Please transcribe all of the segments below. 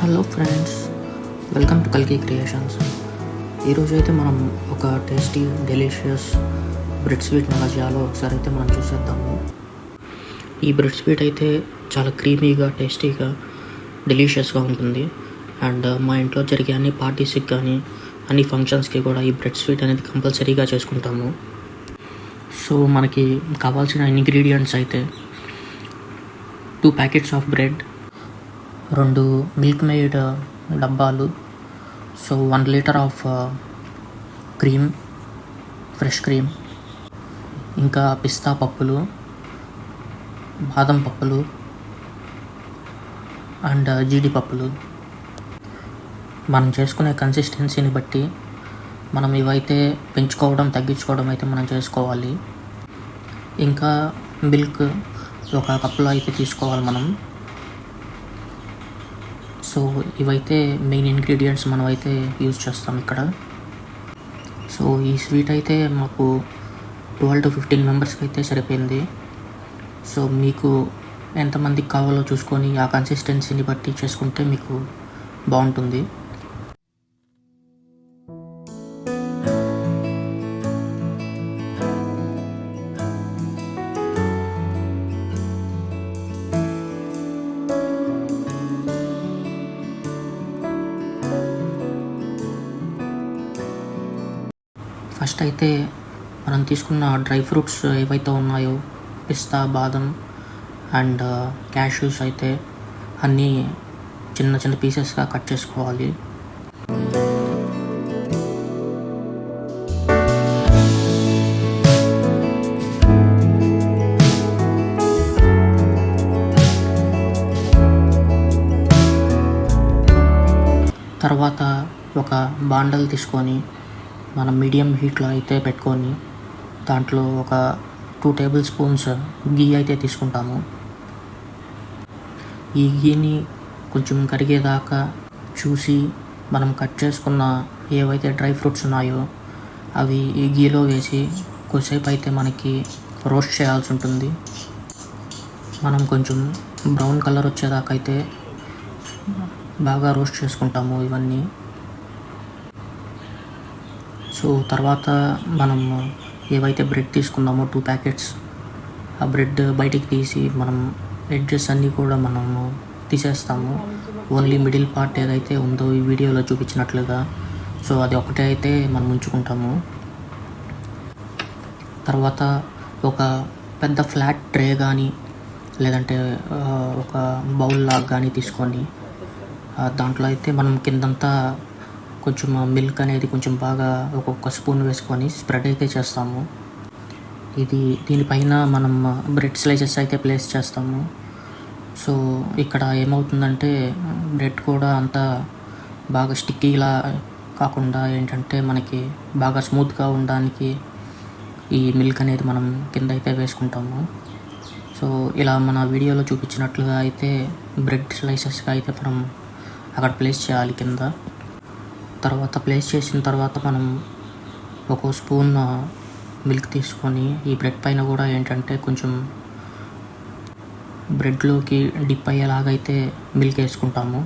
Hello friends welcome to కల్కి creations ఈరోజు అయితే మనం ఒక టేస్టీ డెలిషియస్ బ్రెడ్ స్వీట్ ఎలా చేయాలో ఒకసారి అయితే మనం చూసేద్దాము. ఈ బ్రెడ్ స్వీట్ అయితే చాలా క్రీమీగా టేస్టీగా డెలిషియస్గా ఉంటుంది. అండ్ uh, మా ఇంట్లో జరిగే అన్ని పార్టీస్కి కానీ అన్ని ఫంక్షన్స్కి కూడా ఈ బ్రెడ్ స్వీట్ అనేది కంపల్సరీగా చేసుకుంటాము. సో మనకి కావాల్సిన ఇంగ్రీడియంట్స్ అయితే టూ ప్యాకెట్స్ ఆఫ్ బ్రెడ్ రెండు మిల్క్ మేడ్ uh, డబ్బాలు. So one litre of cream fresh cream ఇంకా పిస్తా పప్పులు బాదం పప్పులు అండ్ uh, జీడిపప్పులు మనం చేసుకునే కన్సిస్టెన్సీని బట్టి మనం ఇవైతే పెంచుకోవడం తగ్గించుకోవడం అయితే మనం చేసుకోవాలి. ఇంకా మిల్క్ ఒక కప్పులో అయితే తీసుకోవాలి మనం. సో ఇవైతే మెయిన్ ఇంగ్రీడియంట్స్ మనం అయితే యూజ్ చేస్తాం ఇక్కడ. సో ఈ స్వీట్ అయితే మాకు ట్వెల్వ్ టు ఫిఫ్టీన్ మెంబర్స్కి అయితే సరిపోయింది. సో మీకు ఎంతమందికి కావాలో చూసుకొని ఆ కన్సిస్టెన్సీని బట్టి చేసుకుంటే మీకు బాగుంటుంది. ఫస్ట్ అయితే మనం తీసుకున్న డ్రై ఫ్రూట్స్ ఏవైతే ఉన్నాయో పిస్తా బాదం అండ్ క్యాష్యూస్ అయితే అన్నీ చిన్న చిన్న పీసెస్గా కట్ చేసుకోవాలి. తర్వాత ఒక బాండల్ తీసుకొని మనం మీడియం హీట్లో అయితే పెట్టుకొని దాంట్లో ఒక టూ టేబుల్ స్పూన్స్ గీ అయితే తీసుకుంటాము. ఈ గీని కొంచెం కరిగేదాకా చూసి మనం కట్ చేసుకున్న ఏవైతే డ్రై ఫ్రూట్స్ ఉన్నాయో అవి ఈ గీలో వేసి కొద్దిసేపు అయితే మనకి రోస్ట్ చేయాల్సి ఉంటుంది. మనం కొంచెం బ్రౌన్ కలర్ వచ్చేదాకైతే అయితే బాగా రోస్ట్ చేసుకుంటాము ఇవన్నీ. సో తర్వాత మనం ఏవైతే బ్రెడ్ తీసుకుందామో టూ ప్యాకెట్స్ ఆ బ్రెడ్ బయటికి తీసి మనం ఎడ్జెస్ అన్నీ కూడా మనము తీసేస్తాము. ఓన్లీ మిడిల్ పార్ట్ ఏదైతే ఉందో ఈ వీడియోలో చూపించినట్లుగా. సో అది ఒకటే అయితే మనం ఉంచుకుంటాము. తర్వాత ఒక పెద్ద ఫ్లాట్ ట్రే కానీ లేదంటే ఒక బౌల్ లాగా కానీ తీసుకొని దాంట్లో అయితే మనం కిందంతా కొంచెం మిల్క్ అనేది కొంచెం బాగా ఒక్కొక్క స్పూన్ వేసుకొని స్ప్రెడ్ అయితే చేస్తాము. ఇది దీనిపైన మనం బ్రెడ్ స్లైసెస్ అయితే ప్లేస్ చేస్తాము. సో ఇక్కడ ఏమవుతుందంటే బ్రెడ్ కూడా అంత బాగా స్టిక్కీలా కాకుండా ఏంటంటే మనకి బాగా స్మూత్గా ఉండడానికి ఈ మిల్క్ అనేది మనం కింద అయితే వేసుకుంటాము. సో ఇలా మన వీడియోలో చూపించినట్లుగా అయితే బ్రెడ్ స్లైసెస్గా అయితే మనం అక్కడ ప్లేస్ చేయాలి కింద. తర్వాత ప్లేస్ చేసిన తర్వాత మనం ఒక స్పూన్ మిల్క్ తీసుకొని ఈ బ్రెడ్ పైన కూడా ఏంటంటే కొంచెం బ్రెడ్లోకి డిప్ అయ్యేలాగైతే మిల్క్ వేసుకుంటాము.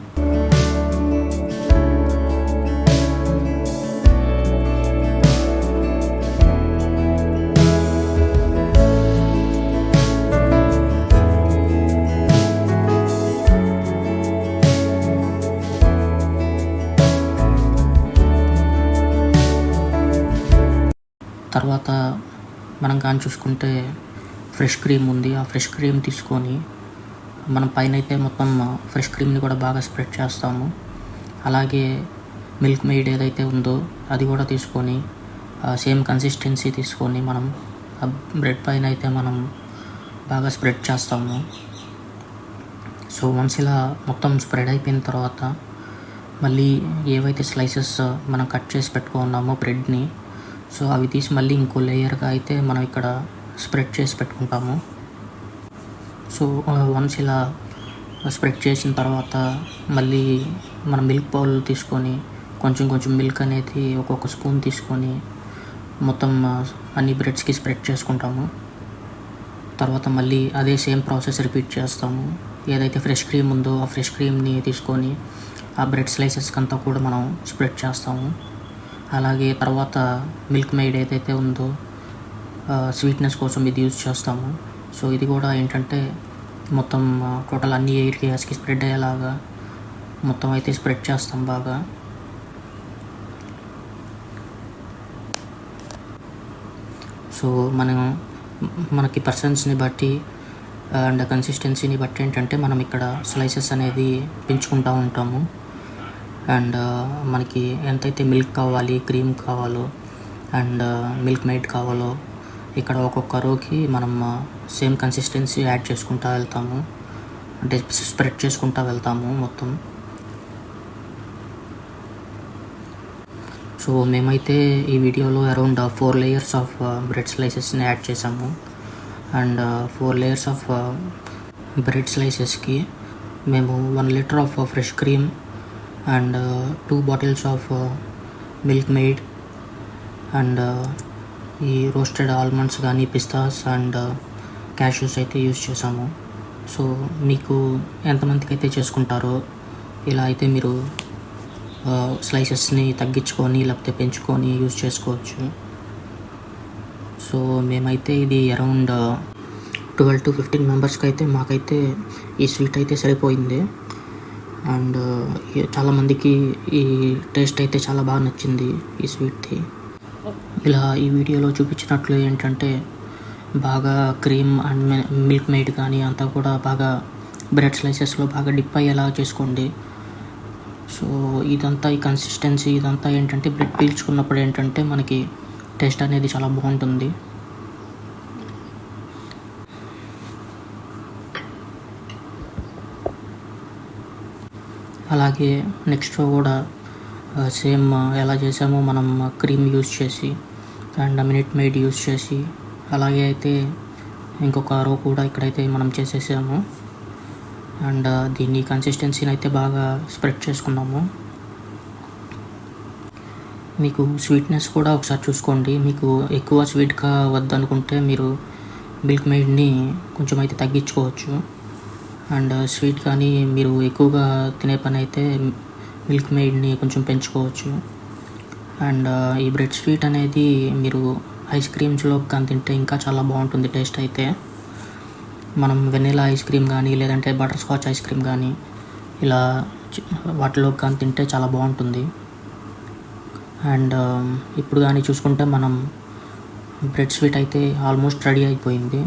తర్వాత మనం కానీ చూసుకుంటే ఫ్రెష్ క్రీమ్ ఉంది. ఆ ఫ్రెష్ క్రీమ్ తీసుకొని మనం పైన అయితే మొత్తం ఫ్రెష్ క్రీమ్ని కూడా బాగా స్ప్రెడ్ చేస్తాము. అలాగే మిల్క్ మెయిడ్ ఏదైతే ఉందో అది కూడా తీసుకొని సేమ్ కన్సిస్టెన్సీ తీసుకొని మనం ఆ బ్రెడ్ పైన అయితే మనం బాగా స్ప్రెడ్ చేస్తాము. సో వన్స్ ఇలా మొత్తం స్ప్రెడ్ అయిపోయిన తర్వాత మళ్ళీ ఏవైతే స్లైసెస్ మనం కట్ చేసి పెట్టుకున్నామో బ్రెడ్ని సో అవి తీసి మళ్ళీ ఇంకో లేయర్గా అయితే మనం ఇక్కడ స్ప్రెడ్ చేసి పెట్టుకుంటాము. సో వన్స్ ఇలా స్ప్రెడ్ చేసిన తర్వాత మళ్ళీ మనం మిల్క్ పౌల్ తీసుకొని కొంచెం కొంచెం మిల్క్ అనేది ఒక్కొక్క స్పూన్ తీసుకొని మొత్తం అన్ని బ్రెడ్స్కి స్ప్రెడ్ చేసుకుంటాము. తర్వాత మళ్ళీ అదే సేమ్ ప్రాసెస్ రిపీట్ చేస్తాము. ఏదైతే ఫ్రెష్ క్రీమ్ ఉందో ఆ ఫ్రెష్ క్రీమ్ని తీసుకొని ఆ బ్రెడ్ స్లైసెస్కి అంతా కూడా మనం స్ప్రెడ్ చేస్తాము. అలాగే తర్వాత మిల్క్ మెయిడ్ ఏదైతే ఉందో స్వీట్నెస్ కోసం ఇది యూజ్ చేస్తాము. సో ఇది కూడా ఏంటంటే మొత్తం టోటల్ అన్ని ఏరియాస్కి స్ప్రెడ్ అయ్యేలాగా మొత్తం అయితే స్ప్రెడ్ చేస్తాం బాగా. సో మనం మనకి పర్సన్స్ని బట్టి అండ్ కన్సిస్టెన్సీని బట్టి ఏంటంటే మనం ఇక్కడ స్లైసెస్ అనేది పెంచుకుంటూ ఉంటాము. అండ్ మనకి ఎంతైతే మిల్క్ కావాలి క్రీమ్ కావాలో అండ్ మిల్క్ మేడ్ కావాలో ఇక్కడ ఒక్కొక్క రోకి మనం సేమ్ కన్సిస్టెన్సీ యాడ్ చేసుకుంటా వెళ్తాము. అంటే స్ప్రెడ్ చేసుకుంటూ వెళ్తాము మొత్తం. సో మేమైతే ఈ వీడియోలో around four layers of bread స్లైసెస్ని add చేసాము and four layers of bread స్లైసెస్కి మేము one litre of fresh cream and two bottles of uh, Milkmaid and uh, ఈ రోస్టెడ్ ఆల్మండ్స్ కానీ పిస్తాస్ అండ్ uh, క్యాష్యూస్ అయితే use చేసాము so మీకు ఎంతమందికి అయితే చేసుకుంటారో ఇలా అయితే మీరు స్లైసెస్ని తగ్గించుకొని లేకపోతే పెంచుకొని యూజ్ చేసుకోవచ్చు. సో మేమైతే ఇది అరౌండ్ ట్వెల్వ్ టు ఫిఫ్టీన్ మెంబర్స్కి అయితే మాకైతే ఈ స్వీట్ అయితే సరిపోయింది. అండ్ చాలామందికి ఈ టేస్ట్ అయితే చాలా బాగా నచ్చింది ఈ స్వీట్ది ఇలా ఈ వీడియోలో చూపించినట్లు ఏంటంటే బాగా క్రీమ్ అండ్ మిల్క్ మేడ్ కానీ అంతా కూడా బాగా బ్రెడ్ స్లైసెస్లో బాగా డిప్ అయ్యేలా చేసుకోండి. సో ఇదంతా ఈ కన్సిస్టెన్సీ ఇదంతా ఏంటంటే బ్రెడ్ పీల్చుకున్నప్పుడు ఏంటంటే మనకి టేస్ట్ అనేది చాలా బాగుంటుంది. అలాగే నెక్స్ట్ కూడా సేమ్ ఎలా చేసామో మనం క్రీమ్ యూస్ చేసి అండ్ మినిట్ మేడ్ యూస్ చేసి అలాగే అయితే ఇంకొక రో కూడా ఇక్కడైతే మనం చేసేసాము. అండ్ దీన్ని కన్సిస్టెన్సీని అయితే బాగా స్ప్రెడ్ చేసుకున్నాము. మీకు స్వీట్నెస్ కూడా ఒకసారి చూసుకోండి. మీకు ఎక్కువ స్వీట్గా వద్దనుకుంటే మీరు మిల్క్ మేడ్ని కొంచెం అయితే తగ్గించుకోవచ్చు. అండ్ స్వీట్ కానీ మీరు ఎక్కువగా తినే పని అయితే మిల్క్ మేడ్ని కొంచెం పెంచుకోవచ్చు. అండ్ ఈ బ్రెడ్ స్వీట్ అనేది మీరు ఐస్ క్రీమ్స్లో కానీ తింటే ఇంకా చాలా బాగుంటుంది టేస్ట్ అయితే. మనం వెనీలా ఐస్ క్రీమ్ కానీ లేదంటే బటర్ స్కాచ్ ఐస్ క్రీమ్ కానీ ఇలా వాటిలో కానీ తింటే చాలా బాగుంటుంది. అండ్ ఇప్పుడు కానీ చూసుకుంటే మనం బ్రెడ్ స్వీట్ అయితే ఆల్మోస్ట్ రెడీ అయిపోయింది.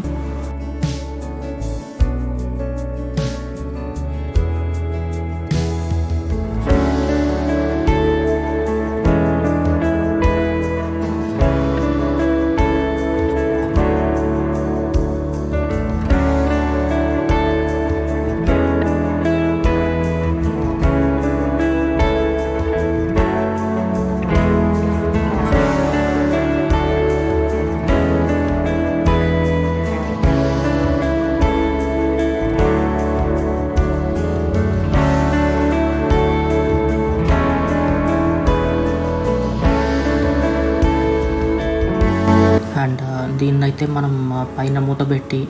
దీన్ని అయితే మనం పైన మూత పెట్టి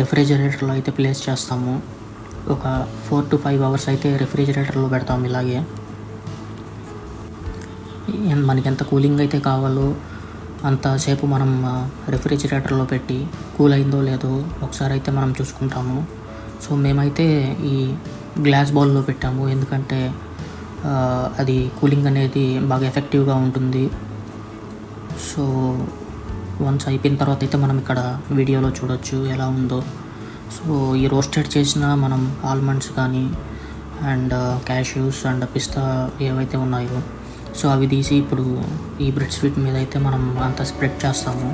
రెఫ్రిజిరేటర్లో అయితే ప్లేస్ చేస్తాము. ఒక ఫోర్ టు ఫైవ్ అవర్స్ అయితే రెఫ్రిజిరేటర్లో పెడతాము ఇలాగే. మనకి ఎంత కూలింగ్ అయితే కావాలో అంతసేపు మనం రెఫ్రిజిరేటర్లో పెట్టి కూల్ అయిందో లేదో ఒకసారి అయితే మనం చూసుకుంటాము. సో మేమైతే ఈ గ్లాస్ బౌల్లో పెట్టాము. ఎందుకంటే అది కూలింగ్ అనేది బాగా ఎఫెక్టివ్గా ఉంటుంది. సో వన్స్ అయిపోయిన తర్వాత అయితే మనం ఇక్కడ వీడియోలో చూడొచ్చు ఎలా ఉందో. సో ఈ రోస్టెడ్ చేసిన మనం ఆల్మండ్స్ కానీ అండ్ uh, క్యాష్యూస్ అండ్ పిస్తా ఏవైతే ఉన్నాయో సో అవి తీసి ఇప్పుడు ఈ బ్రెడ్ స్వీట్ మీద అయితే మనం అంతా స్ప్రెడ్ చేస్తాము.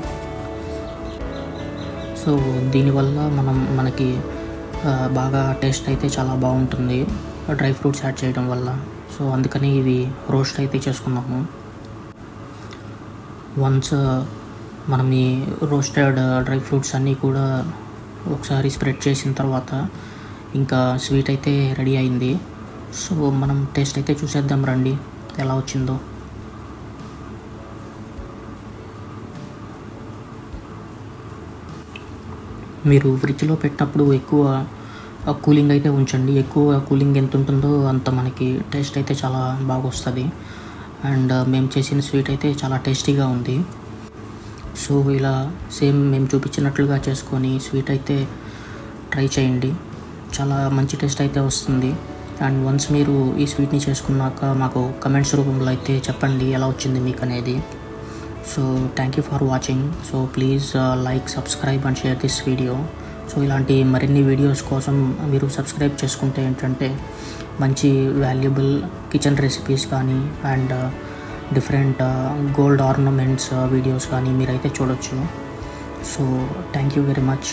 సో దీనివల్ల మనం మనకి uh, బాగా టేస్ట్ అయితే చాలా బాగుంటుంది డ్రై ఫ్రూట్స్ యాడ్ చేయడం వల్ల. సో అందుకని ఇవి రోస్ట్ అయితే చేసుకున్నాము. వన్స్ మనం ఈ రోస్టెడ్ డ్రై ఫ్రూట్స్ అన్నీ కూడా ఒకసారి స్ప్రెడ్ చేసిన తర్వాత ఇంకా స్వీట్ అయితే రెడీ అయింది. సో మనం టేస్ట్ అయితే చూసేద్దాం రండి ఎలా వచ్చిందో. మీరు ఫ్రిడ్జ్లో పెట్టినప్పుడు ఎక్కువ uh, కూలింగ్ అయితే ఉంచండి. ఎక్కువ కూలింగ్ ఎంత ఉంటుందో అంత మనకి టేస్ట్ అయితే చాలా బాగా వస్తుంది. అండ్ uh, మేము చేసిన స్వీట్ అయితే చాలా టేస్టీగా ఉంది. సో ఇలా సేమ్ మేము చూపించినట్లుగా చేసుకొని స్వీట్ అయితే ట్రై చేయండి. చాలా మంచి టేస్ట్ అయితే వస్తుంది. అండ్ వన్స్ మీరు ఈ స్వీట్ని చేసుకున్నాక మాకు కమెంట్స్ రూపంలో అయితే చెప్పండి ఎలా వచ్చింది మీకు అనేది. So thank you for watching. So please uh, like subscribe and share this video. So ఇలాంటి మరిన్ని వీడియోస్ కోసం మీరు సబ్స్క్రైబ్ చేసుకుంటే ఏంటంటే మంచి వాల్యుబుల్ కిచెన్ రెసిపీస్ కానీ and uh, different gold ornaments videos కానీ మీరైతే చూడొచ్చు. So thank you very much